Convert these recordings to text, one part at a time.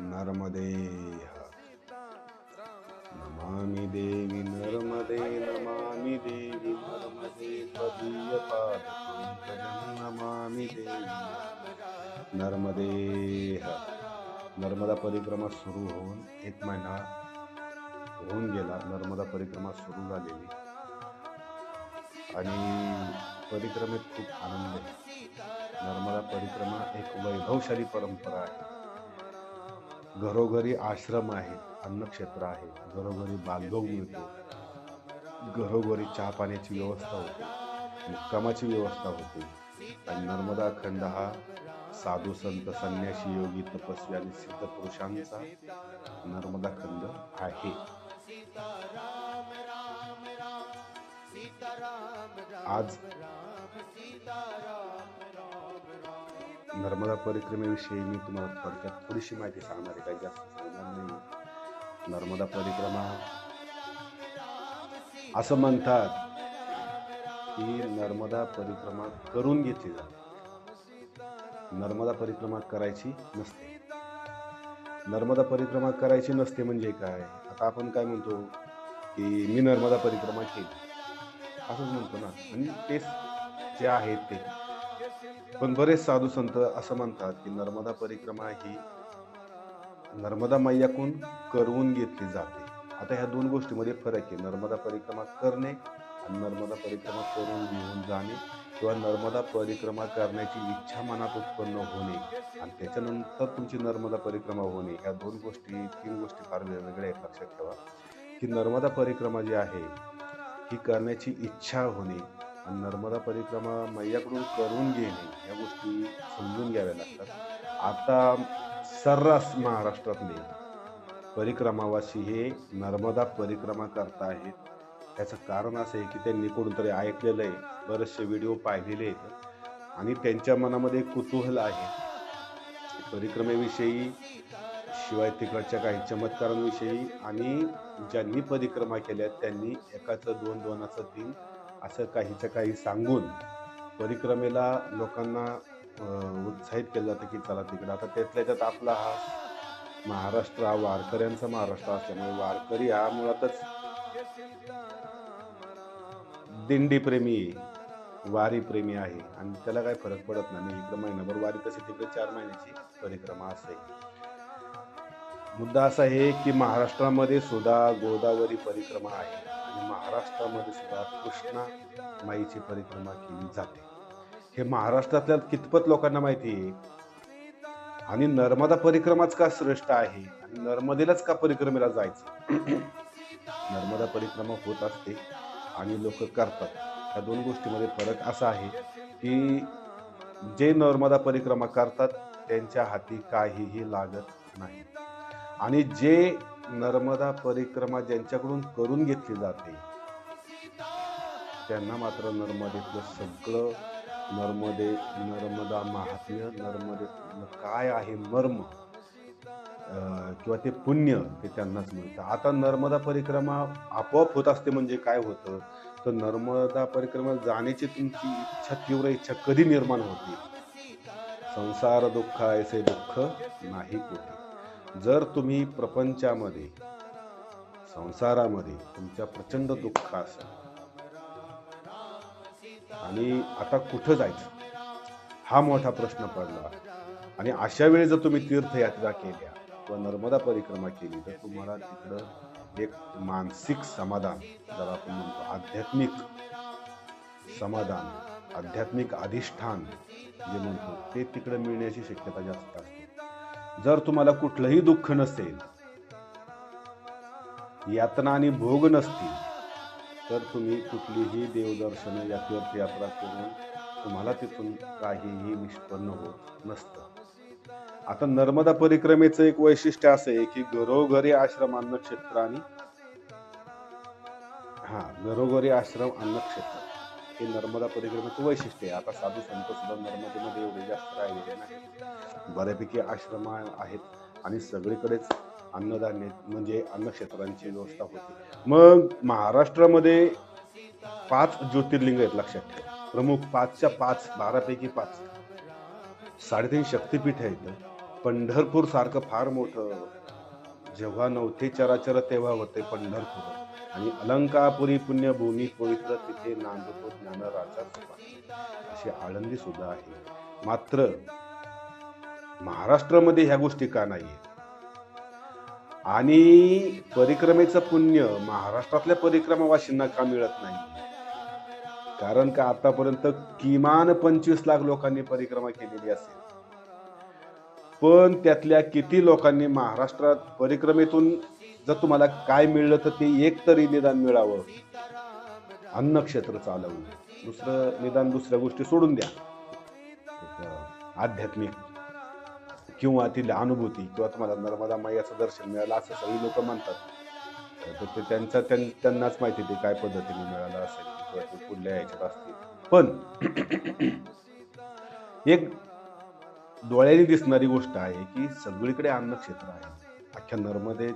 नर्मदे नमामि देवी नर्मदे नमामि देवी नर्मदे त्वदीय पादपङ्कजं नमामि देवी। नर्मदे नर्मदा परिक्रमा सुरू होऊन एक महिना होऊन गेला. नर्मदा परिक्रमा सुरू झालेली. आणि परिक्रमेत खूप आनंद आहे. परिक्रमा एक वैभवशाली परंपरा आहे. घरोघरी आश्रम आहे अन्नक्षेत्र आहे घरोघरी बांधव मिळतो घरोघरी चहा पाण्याची व्यवस्था होते मुक्कामाची व्यवस्था होते. आणि नर्मदा खंड हा साधू संत संन्यासी योगी तपस्वी आणि सिद्ध पुरुषांचा नर्मदा खंड आहे. आज नर्मदा परिक्रमेविषयी मी तुम्हाला थोडक्यात थोडीशी माहिती सांगणार आहे. काही जास्त सांगणार नाही. नर्मदा परिक्रमा असं म्हणतात की नर्मदा परिक्रमा करून घेतली जाते. नर्मदा परिक्रमा करायची नसते. नर्मदा परिक्रमा करायची नसते म्हणजे काय? आता आपण काय म्हणतो की मी नर्मदा परिक्रमा केली. असंच म्हणतो ना. आणि तेच जे आहेत ते. पण बरेच साधू संत असं म्हणतात की नर्मदा परिक्रमा ही नर्मदा मैयाकून करवून घेतली जाते. आता ह्या दोन गोष्टीमध्ये फरक आहे. नर्मदा परिक्रमा करणे आणि नर्मदा परिक्रमा करून घेऊन जाणे किंवा नर्मदा परिक्रमा करण्याची इच्छा मनात उत्पन्न होणे आणि त्याच्यानंतर तुमची नर्मदा परिक्रमा होणे ह्या दोन गोष्टी तीन गोष्टी फार वेगवेगळ्या आहेत लक्षात ठेवा. की नर्मदा परिक्रमा जी आहे ही करण्याची इच्छा होणे आणि नर्मदा परिक्रमा मैयाकडून करून घेणे या गोष्टी समजून घ्याव्या लागतात. आता सर्रास महाराष्ट्रातले परिक्रमावासी हे नर्मदा परिक्रमा करता आहेत. त्याचं कारण असं आहे की त्यांनी कोणतरी ऐकलेलं आहे. बरेचसे व्हिडिओ पाहिलेले आहेत. आणि त्यांच्या मनामध्ये कुतूहल आहे. परिक्रमेविषयी शिवाय तिकडच्या काही चमत्कारांविषयी आणि ज्यांनी परिक्रमा केल्या त्यांनी एकाचं दोन दोनाचं तीन असं काहीचं काही सांगून परिक्रमेला लोकांना उत्साहित केलं जातं की चला तिकडं. आता त्यातल्या त्यात आपला हा महाराष्ट्र हा वारकऱ्यांचा महाराष्ट्र असल्यामुळे वारकरी हा मुळातच दिंडीप्रेमी वारीप्रेमी आहे, आहे आणि त्याला काही फरक पडत नाही. इकडं महिनाभर वारी तशी तिकडे चार महिन्याची परिक्रमा असते. मुद्दा असा आहे की महाराष्ट्रामध्ये सुद्धा गोदावरी परिक्रमा आहे. आणि महाराष्ट्रामध्ये सुद्धा कृष्णा माईची परिक्रमा केली जाते. हे महाराष्ट्रातल्या कितपत लोकांना माहिती आहे? आणि नर्मदा परिक्रमाच का श्रेष्ठ आहे? आणि नर्मदेलाच का परिक्रमेला जायचं? नर्मदा परिक्रमा होत असते आणि लोक करतात. या दोन गोष्टीमध्ये फरक असा आहे की जे नर्मदा परिक्रमा करतात त्यांच्या हाती काहीही लागत नाही. आणि जे नर्मदा परिक्रमा ज्यांच्याकडून करून घेतली जाते त्यांना मात्र नर्मदेतलं सगळं नर्मदे नर्मदा महात्म्य नर्मदेतलं काय आहे मर्म किंवा ते पुण्य ते त्यांनाच मिळतं. आता नर्मदा परिक्रमा आपोआप होत असते म्हणजे काय होतं? तर नर्मदा परिक्रमा जाण्याची तुमची इच्छा तीव्र इच्छा कधी निर्माण होते? संसार दुःख ऐसे दुःख नाही कोटी जर तुम्ही प्रपंचामध्ये संसारामध्ये तुमच्या प्रचंड दुःख असेल आणि आता कुठं जायचं? हा मोठा प्रश्न पडला. आणि अशा वेळी जर तुम्ही तीर्थयात्रा केल्या किंवा नर्मदा परिक्रमा केली तर तुम्हाला तिकडं एक मानसिक समाधान ज्याला आपण म्हणतो आध्यात्मिक समाधान आध्यात्मिक अधिष्ठान जे म्हणतो ते तिकडे मिळण्याची शक्यता जास्त असते. जर तुम्हाला कुठलंही दुःख नसेल यातना आणि भोग नसतील तर तुम्ही कुठलीही देवदर्शन या तीर्थयात्रा करून तुम्हाला तिथून काहीही निष्पन्न होत नसतं. आता नर्मदा परिक्रमेचं एक वैशिष्ट्य असं आहे की घरोघरी आश्रम अन्नक्षेत्र आणि हा घरोघरी आश्रम अन्नक्षेत्र हे नर्मदा परिक्रमेचं वैशिष्ट्य आहे. आता साधू संत सुद्धा नर्मदेमध्ये एवढे जास्त राहिलेले नाही बऱ्यापैकी आश्रम आहेत आणि सगळीकडेच अन्नधान्य म्हणजे अन्नक्षेत्रांची व्यवस्था होती. मग महाराष्ट्रामध्ये पाच ज्योतिर्लिंग आहेत लक्षात ठेवा. प्रमुख पाचच्या पाच बारापैकी पाच. साडेतीन शक्तिपीठ आहेत. पंढरपूर सारखं फार मोठं. जेव्हा नव्हते चराचर तेव्हा होते पंढरपूर. आणि अलंकापुरी पुण्यभूमी पवित्र तिथे नांदतो ज्ञानराचा अशी आळंदी सुद्धा आहे. मात्र महाराष्ट्रामध्ये ह्या गोष्टी का नाही आणि परिक्रमेचं पुण्य महाराष्ट्रातल्या परिक्रमावासींना का मिळत नाही? कारण का आतापर्यंत किमान पंचवीस लाख लोकांनी परिक्रमा केलेली असेल. पण त्यातल्या किती लोकांनी महाराष्ट्रात परिक्रमेतून जर तुम्हाला काय मिळलं तर ते एक तरी निदान मिळावं. अन्न क्षेत्र चालवून. दुसरं निदान दुसऱ्या गोष्टी सोडून द्या. आध्यात्मिक किंवा तिथल्या अनुभूती किंवा तुम्हाला नर्मदा मैयाचं दर्शन मिळालं असं सगळी लोक म्हणतात. तर ते त्यांचा त्यां- त्यांनाच माहिती ते काय पद्धतीने मिळालं असेल किंवा ते पुढल्या ह्याच्यात असतील. पण एक डोळ्याने दिसणारी गोष्ट आहे की सगळीकडे अन्नक्षेत्र आहे. अख्ख्या नर्मदे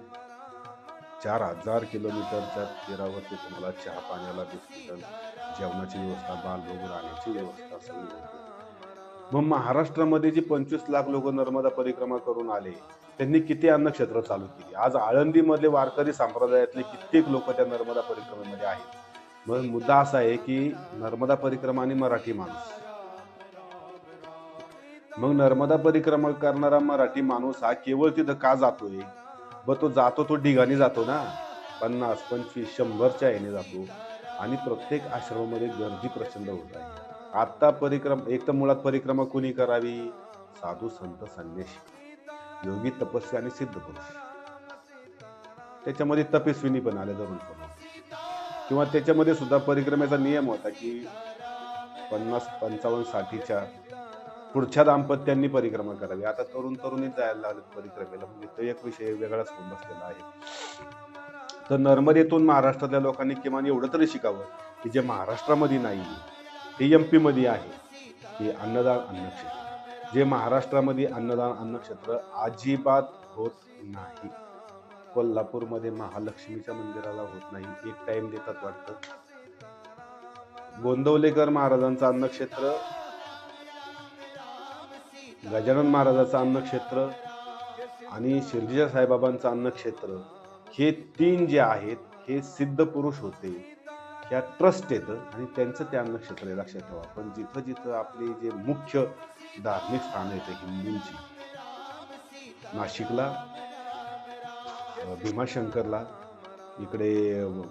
चार हजार किलोमीटरच्या तीरावरती तुम्हाला चहा पाण्याला बिस्किट जेवणाची व्यवस्था बालभोग राहण्याची व्यवस्था सगळी होती मग महाराष्ट्रामध्ये जी पंचवीस लाख लोक नर्मदा परिक्रमा करून आले त्यांनी किती अन्नक्षेत्र चालू केली? आज आळंदीमधले वारकरी संप्रदायातले कित्येक लोक त्या नर्मदा परिक्रमेमध्ये आहेत. मग मुद्दा असा आहे की नर्मदा परिक्रमा आणि मराठी माणूस. मग नर्मदा परिक्रमा करणारा मराठी माणूस हा केवळ तिथं का जातोय? ब तो जातो तो ढिगाणी जातो ना. पन्नास पंचवीस शंभरच्या याने जातो. आणि प्रत्येक आश्रमामध्ये गर्दी प्रचंड होत आहे. आत्ता परिक्रम एक तर मुळात परिक्रमा कुणी करावी? साधू संत संन्यासी योगी तपस्वी आणि सिद्ध पुरुष. त्याच्यामध्ये तपस्विनी पण आले धरून समोर. किंवा त्याच्यामध्ये सुद्धा परिक्रमेचा नियम होता की पन्नास पंचावन्न साठीच्या पुढच्या दाम्पत्यांनी परिक्रमा करावी. आता तरुण तरुणी जायला लागले परिक्रमेला. म्हणजे तो एक विषय वेगळाच होऊन बसलेला आहे. तर नर्मदेतून महाराष्ट्रातल्या लोकांनी किमान एवढं तरी शिकावं की जे महाराष्ट्रामध्ये नाही ते एम पीमध्ये आहे की अन्नदान अन्नक्षेत्र जे महाराष्ट्रामध्ये अन्नदान अन्नक्षेत्र अजिबात होत नाही. कोल्हापूरमध्ये महालक्ष्मीच्या मंदिराला होत नाही. एक टाइम देतात वाटतं. गोंदवलेकर महाराजांचं अन्नक्षेत्र गजानन महाराजाचं अन्नक्षेत्र आणि शिर्जीजा साईबाबांचं अन्नक्षेत्र हे तीन जे आहेत हे सिद्ध पुरुष होते. त्या ट्रस्ट येतं आणि त्यांचं ते अन्नक्षेत्र आहे. लक्षात ठेवा. पण जिथं जिथं आपले जे मुख्य धार्मिक स्थान येतं हिंदूंची नाशिकला भीमाशंकरला इकडे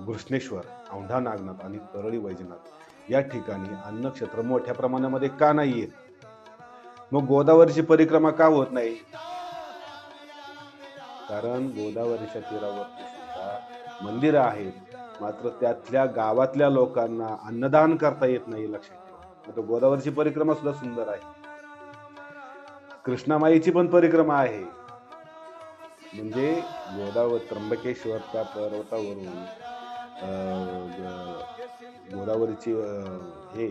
घृष्णेश्वर औंढा नागनाथ आणि परळी वैजनाथ या ठिकाणी अन्नक्षेत्र मोठ्या प्रमाणामध्ये का नाही येत मग गोदावरीची परिक्रमा का होत नाही? कारण गोदावरीच्या तीरावरती सुद्धा मंदिरं आहेत. मात्र त्यातल्या गावातल्या लोकांना अन्नदान करता येत नाही लक्षात ठेवा. आता गोदावरीची परिक्रमा सुद्धा सुंदर आहे. कृष्णामाईची पण परिक्रमा आहे. म्हणजे गोदावरी त्र्यंबकेश्वरच्या पर्वतावरून गोदावरीची हे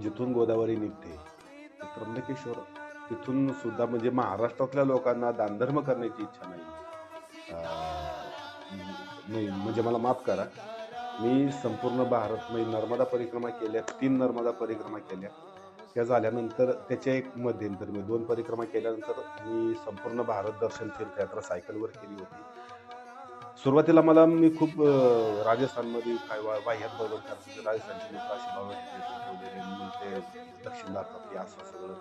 जिथून गोदावरी निघते त्र्यंबकेश्वर. तिथून सुद्धा म्हणजे महाराष्ट्रातल्या लोकांना दानधर्म करण्याची इच्छा नाही. नाही म्हणजे मला माफ करा. मी संपूर्ण भारत म्हणजे नर्मदा परिक्रमा केल्या तीन नर्मदा परिक्रमा केल्या. त्या झाल्यानंतर त्याच्या एक मध्यंतर मी दोन परिक्रमा केल्यानंतर मी संपूर्ण भारत दर्शन तीर्थयात्रा सायकलवर केली होती. सुरुवातीला मला मी खूप राजस्थानमध्ये काय वाह्यात बाह्यात बरोबर करायचं राजस्थानची लोक ते दक्षिण भारतातली असं सगळं.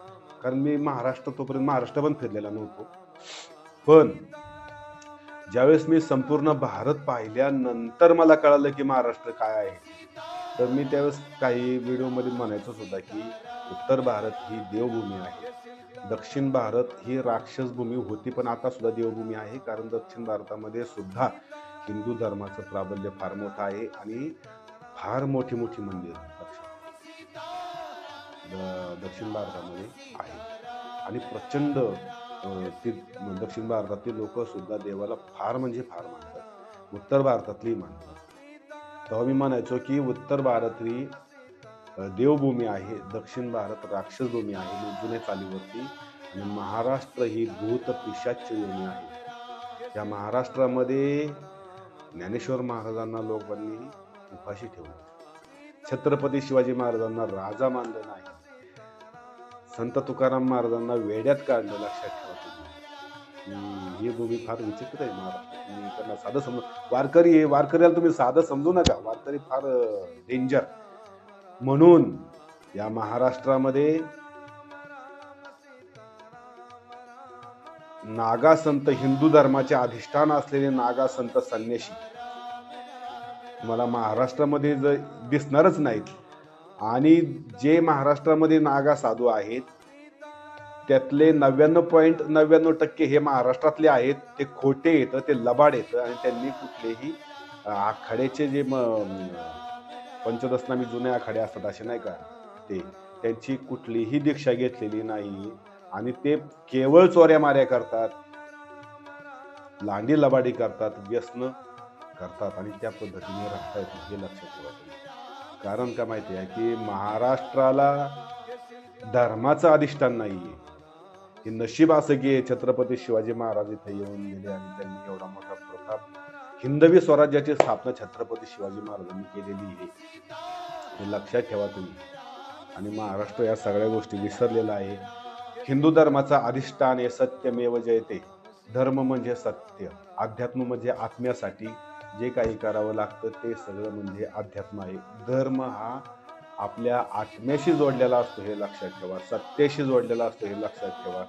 कारण मी महाराष्ट्र तोपर्यंत महाराष्ट्र पण फिरलेला नव्हतो. पण ज्यावेळेस मी संपूर्ण भारत पाहिल्यानंतर मला कळालं की महाराष्ट्र काय आहे. तर मी त्यावेळेस काही व्हिडिओमध्ये म्हणायचो सुद्धा की उत्तर भारत ही देवभूमी आहे. दक्षिण भारत ही राक्षसभूमी होती पण आता सुद्धा देवभूमी आहे कारण दक्षिण भारतामध्ये सुद्धा हिंदू धर्माचं प्राबल्य फार मोठं आहे आणि फार मोठी मोठी मंदिर दक्षिण भारतामध्ये आहे आणि प्रचंड ती दक्षिण भारतातली लोकंसुद्धा देवाला फार म्हणजे फार मानतात. उत्तर भारतातली मानतात. तेव्हा मी म्हणायचो की उत्तर भारत ही देवभूमी आहे दक्षिण भारत राक्षसभूमी आहे म्हणजे जुन्या चालीवरती. आणि महाराष्ट्र ही भूत पिशाची भूमी आहे. या महाराष्ट्रामध्ये ज्ञानेश्वर महाराजांना लोकांनी उपाशी ठेवलं. छत्रपती शिवाजी महाराजांना राजा मानलं नाही. संत तुकाराम महाराजांना वेड्यात काढलं लक्षात ठेवा ही भूमी फार विचित्र आहे महाराज. त्यांना साधं समज वारकरी आहे वारकऱ्याला तुम्ही साधं समजू नका. वारकरी फार डेंजर म्हणून या महाराष्ट्रामध्ये नागा संत हिंदू धर्माचे अधिष्ठान असलेले नागा संत संन्याशी. मला महाराष्ट्रामध्ये जर दिसणारच नाहीत. आणि जे महाराष्ट्रामध्ये नागा साधू आहेत त्यातले नव्याण्णव पॉईंट नव्याण्णव टक्के हे महाराष्ट्रातले आहेत. ते खोटे येतं ते लबाड येतं आणि त्यांनी कुठलेही आखाड्याचे जे म पंचदशनामी जुने आखाडे असतात असे नाही का ते त्यांची कुठलीही दीक्षा घेतलेली नाही आणि ते केवळ चोऱ्या माऱ्या करतात लांडी लबाडी करतात व्यसन करतात आणि त्या पद्धतीने राहतात हे लक्षात ठेवा कारण का माहिती आहे की महाराष्ट्राला धर्माचं अधिष्ठान नाहीये. हे नशीब असं की छत्रपती शिवाजी महाराज इथे येऊन गेले आणि त्यांनी एवढा मोठा प्रताप हिंदवी स्वराज्याची स्थापना छत्रपती शिवाजी महाराजांनी केलेली आहे. हे लक्षात ठेवा तुम्ही. आणि महाराष्ट्र या सगळ्या गोष्टी विसरलेला आहे. हिंदू धर्माचा अधिष्ठान हे सत्यमेव जयते. धर्म म्हणजे सत्य. अध्यात्म म्हणजे आत्म्यासाठी जे काही करावं लागतं ते सगळं म्हणजे अध्यात्म आहे. धर्म हा आपल्या आत्म्याशी जोडलेला असतो हे लक्षात ठेवा. सत्याशी जोडलेला असतो हे लक्षात ठेवा.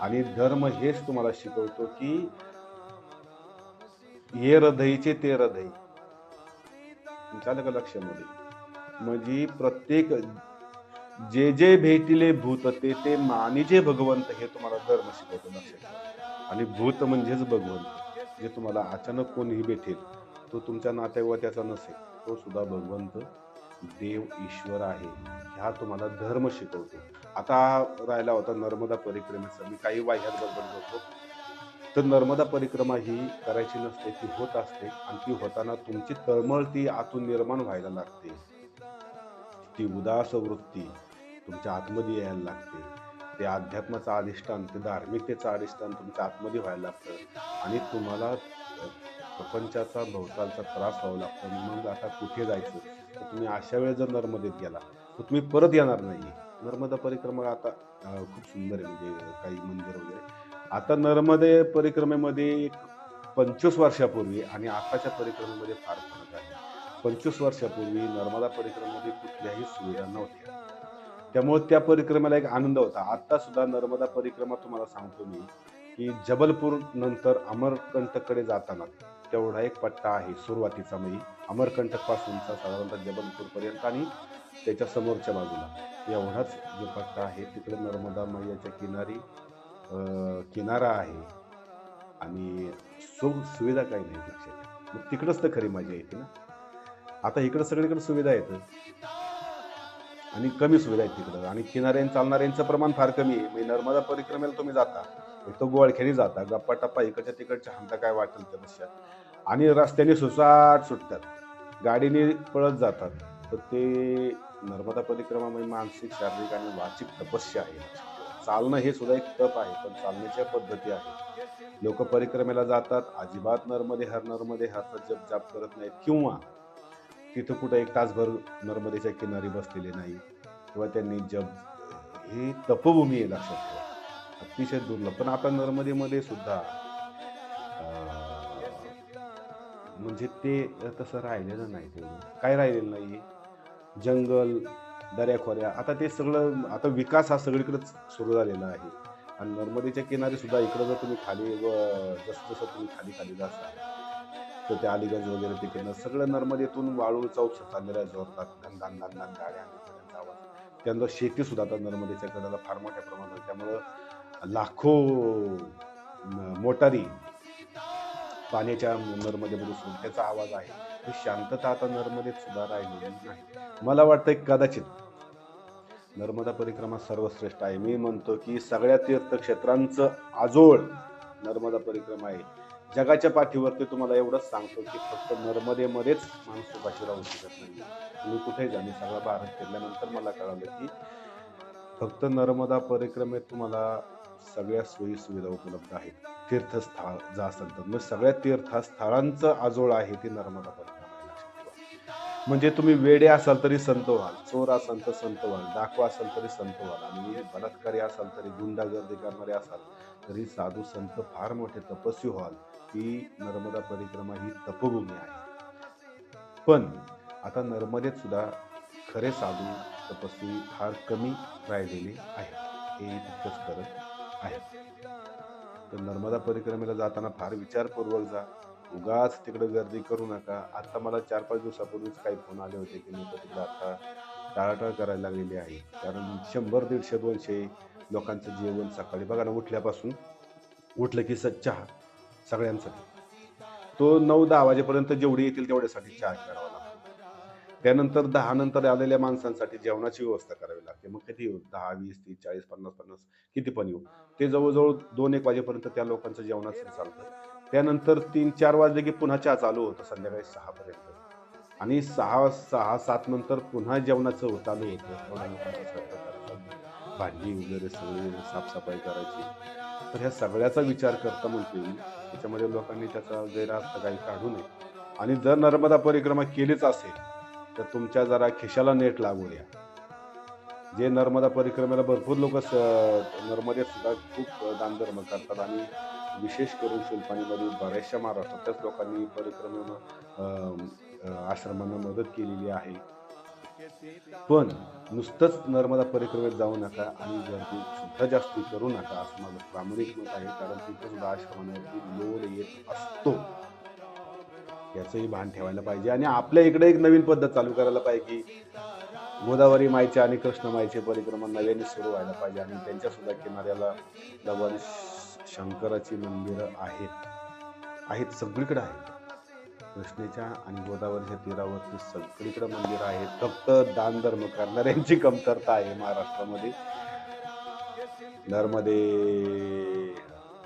आणि धर्म हेच तुम्हाला शिकवतो की हे हृदयचे ते हृदय. झालं का लक्षामध्ये म्हणजे प्रत्येक जे जे भेटिले भूत ते ते मानिजे भगवंत हे तुम्हाला धर्म शिकवतो लक्षात ठेवा. आणि भूत म्हणजेच भगवंत. जे तुम्हाला अचानक कोणीही भेटेल तो तुमच्या नातेवात्याचा नसेल. तो सुद्धा भगवंत देव ईश्वर आहे. ह्या तुम्हाला धर्म शिकवतो. आता राहिला होता नर्मदा परिक्रमेचा. मी काही वाह्यात बरोबर होतो. तर नर्मदा परिक्रमा ही करायची नसते ती होत असते. आणि ती होताना तुमची तळमळ ती आतून निर्माण व्हायला लागते. ती उदास वृत्ती तुमच्या आतमध्ये यायला लागते. ते अध्यात्माचं अधिष्ठान ते धार्मिकतेचं अधिष्ठान तुमच्या आतमध्ये व्हायला लागतं. आणि तुम्हाला प्रपंचाचा भोवतालचा त्रास व्हावा लागतो. मग आता कुठे जायचं? तर तुम्ही अशा वेळेस जर नर्मदेत गेला तर तुम्ही परत येणार नाही नर्मदा परिक्रमा आता खूप सुंदर आहे. म्हणजे काही मंदिर वगैरे. आता नर्मदे परिक्रमेमध्ये एक पंचवीस वर्षापूर्वी आणि आताच्या परिक्रमेमध्ये फार फरक आहे. पंचवीस वर्षापूर्वी नर्मदा परिक्रमेमध्ये कुठल्याही सुविधा नव्हत्या. त्यामुळे त्या परिक्रमेला एक आनंद होता. आता सुद्धा नर्मदा परिक्रमा तुम्हाला सांगतो मी की जबलपूर नंतर अमरकंटककडे जाताना तेवढा एक पट्टा आहे सुरुवातीचा म्हणजे अमरकंटक पासूनचा साधारणतः जबलपूर पर्यंत आणि त्याच्या समोरच्या बाजूला. एवढाच जो पट्टा आहे तिकडे नर्मदा मैयाच्या किनारी किनारा आहे. आणि सुख सुविधा काही नाही लक्षात मग तिकडंच तर खरी मजा येते ना. आता इकडं सगळीकडे सुविधा येतं. आणि कमी सुविधा आहेत तिकडं. आणि किनाऱ्याने चालणाऱ्यांचं प्रमाण फार कमी आहे. म्हणजे नर्मदा परिक्रमेला तुम्ही जाता एक तो गोळखेरी जाता गप्पा टप्पा इकडच्या तिकडच्या हांता काय वाटेल त्या बसच्या आणि रस्त्याने सुसाट सुटतात. गाडीने पळत जातात. तर ते नर्मदा परिक्रमा म्हणजे मानसिक शारीरिक आणि वाचिक तपस्या आहे चालणं हे सुद्धा एक तप आहे पण चालण्याच्या पद्धती आहेत. लोक परिक्रमेला जातात. अजिबात नर्मदे हर नर्मदे हरचा जप जाप करत नाहीत. किंवा तिथं कुठं एक तासभर नर्मदेच्या किनारी बसलेले नाही. किंवा त्यांनी जप ही तपभूमी आहे लक्षात ठेवा. अतिशय दुर्लभ. पण आता नर्मदेमध्ये सुद्धा म्हणजे ते तसं राहिलेलं नाही ते. काय राहिलेलं नाही? जंगल दऱ्याखोऱ्या. आता ते सगळं आता विकास हा सगळीकडेच सुरू झालेला आहे. आणि नर्मदेच्या किनारी सुद्धा इकडं जर तुम्ही खाली व जसं जसं तुम्ही खाली खाली जाता तर त्या अलीगंज वगैरे तिकडनं सगळं नर्मदेतून वाळू चौक चांदऱ्या जोरतात. धन धन धन धन गाड्या त्यांचा आवाज. त्यानंतर शेतीसुद्धा आता नर्मदेच्या कडेला फार मोठ्या प्रमाणात. त्यामुळं लाखो मोटारी पाण्याच्या नर्मदेमध्ये सुरू त्याचा आवाज आहे. ही शांतता आता नर्मदेत सुद्धा राहिलेली नाही. मला वाटतं कदाचित नर्मदा परिक्रमा सर्वश्रेष्ठ आहे. मी म्हणतो की सगळ्या तीर्थक्षेत्रांचं आजोळ नर्मदा परिक्रमा आहे. जगाच्या पाठीवरती तुम्हाला एवढंच सांगतो की फक्त नर्मदेमध्येच माणूस उभाशी राहू शकत नाही. तुम्ही कुठेही जाणे सगळा भारत फिरल्यानंतर मला कळालं की फक्त नर्मदा परिक्रमेत तुम्हाला सगळ्या सोयी सुविधा उपलब्ध आहेत. तीर्थस्थळ जा असेल तर. मग सगळ्या तीर्थस्थळांचं आजोळ आहे ती नर्मदा परिक्रमा म्हणजे तुम्ही वेडे असाल तरी संत व्हाल चोर असाल तर संत व्हाल डाकू असाल तरी संत व्हाल आणि बलात्कारी असाल तरी गुंडागर्दी करणारे असाल तरी साधू संत फार मोठे तपस्वी व्हाल. ही नर्मदा परिक्रमा ही तपभूमी आहे. पण आता नर्मदेत सुद्धा खरे साधू तपस्वी फार कमी राहिलेले आहेत. हे तितकंच करत आहेत तर नर्मदा परिक्रमेला जाताना फार विचारपूर्वक जा. उगाच तिकडे गर्दी करू नका. आता मला चार पाच दिवसापूर्वीच काही फोन आले होते की मी तिकडे आता टाळाटाळ करायला लागलेली आहे. कारण शंभर दीडशे दोनशे लोकांचं जेवण सकाळी बघा ना उठल्यापासून उठलं की सच्चा सगळ्यांसाठी. तो नऊ दहा वाजेपर्यंत जेवढे येतील तेवढ्यासाठी चहा करावा लागतो. त्यानंतर दहा नंतर आलेल्या माणसांसाठी जेवणाची व्यवस्था करावी लागते. मग किती येऊ? दहा वीस तीस चाळीस पन्नास पन्नास किती पण येऊ. ते जवळजवळ दोन एक वाजेपर्यंत त्या लोकांचं जेवणाचं चालतं. त्यानंतर तीन चार वाजले की पुन्हा चहा चालू होतं संध्याकाळी सहापर्यंत आणि सहा सहा सात नंतर पुन्हा जेवणाचं चालू होतं. भांडी वगैरे सगळे साफसफाई करायची. तर ह्या सगळ्याचा विचार करता म्हणते मी त्याच्यामध्ये लोकांनी त्याचा गैरअर्थ काही काढू नये. आणि जर नर्मदा परिक्रमा केलीच असेल तर तुमच्या जरा खिशाला नेट लागू द्या. जे नर्मदा परिक्रमेला भरपूर लोक नर्मदेत सुद्धा खूप दानधर्म करतात आणि विशेष करून शिल्पाणीमध्ये बऱ्याचशा महाराष्ट्रातल्याच लोकांनी परिक्रमेनं आश्रमांना मदत केलेली आहे. पण नुसतंच नर्मदा परिक्रमेत जाऊ नका आणि गर्दी सुद्धा जास्ती करू नका असं माझं प्रामाणिक मत आहे. कारण तिथं सुद्धा आश्रमांवरती लोड येत असतो. याचंही भान ठेवायला पाहिजे. आणि आपल्या इकडे एक नवीन पद्धत चालू करायला पाहिजे की गोदावरी माईचे आणि कृष्ण माईचे परिक्रमा नव्याने सुरू व्हायला पाहिजे. आणि त्यांच्या सुद्धा किनाऱ्याला भगवान श- शंकराची मंदिरं आहेत. आहेत सगळीकडे आहेत. कृष्णेच्या आणि गोदावरीच्या तीरावरती सगळीकडे मंदिरं आहेत. फक्त दानधर्म करणाऱ्यांची कमतरता आहे महाराष्ट्रामध्ये. नर्मदे